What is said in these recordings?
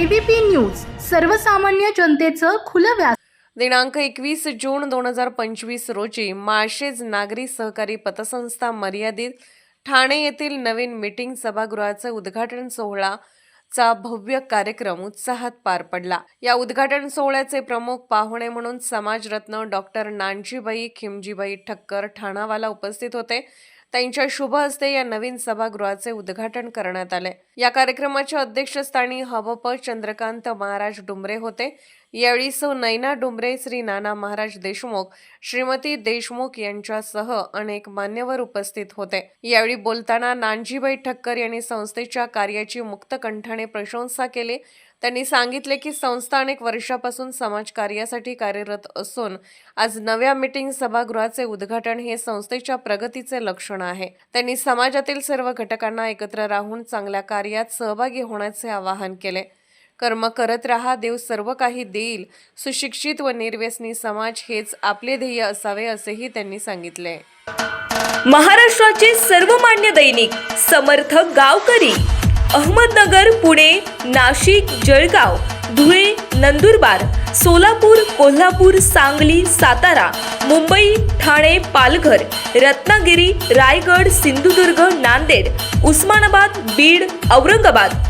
ABP news सर्वसामान्य जनतेचं खुलं व्यास दिनांक एकवीस जून दोन हजार पंचवीस रोजी माळशेज नागरी सहकारी पतसंस्था मर्यादित ठाणे येथील नवीन मीटिंग सभागृहाचं उद्घाटन सोहळा चा भव्य कार्यक्रम उत्साहात पार पडला. या उद्घाटन सोहळ्याचे प्रमुख पाहुणे म्हणून समाजरत्न डॉक्टर नानजीबाई खिमजीबाई ठक्कर ठाणावाला उपस्थित होते. त्यांच्या शुभ हस्ते या नवीन सभागृहाचे उद्घाटन करण्यात आले. या कार्यक्रमाच्या अध्यक्षस्थानी हवप चंद्रकांत महाराज डुमरे होते. यावेळी सौ नैना डुंबरे श्री नाना महाराज देशमुख श्रीमती देशमुख यांच्यासह अनेक मान्यवर उपस्थित होते. यावेळी बोलताना नानजीबाई ठक्कर यांनी संस्थेच्या कार्याची मुक्त कंठाने प्रशंसा केली. त्यांनी सांगितले की संस्था अनेक वर्षापासून समाजकार्यासाठी कार्यरत असून आज नव्या मीटिंग सभागृहाचे उद्घाटन हे संस्थेच्या प्रगतीचे लक्षण आहे. त्यांनी समाजातील सर्व घटकांना एकत्र राहून चांगल्या कार्यात सहभागी होण्याचे आवाहन केले. कर्म करत राहा देव सर्व काही देईल. सुशिक्षित व निर्व्यसनी समाज हेच आपले ध्येय असावे असेही त्यांनी सांगितले. महाराष्ट्राचे सर्वमान्य दैनिक समर्थ गावकरी अहमदनगर पुणे नाशिक जळगाव धुळे नंदुरबार सोलापूर कोल्हापूर सांगली सातारा मुंबई ठाणे पालघर रत्नागिरी रायगड सिंधुदुर्ग नांदेड उस्मानाबाद बीड औरंगाबाद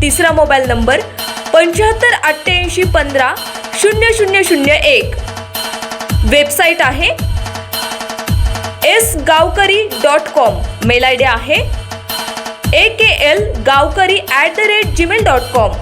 तिसरा मोबाईल नंबर पंच्याहत्तर अठ्ठ्याऐंशी पंधरा शून्य शून्य शून्य एक. वेबसाईट आहे S Gavkari dot com mail I D आहे A K L Gavkari at the rate Gmail dot com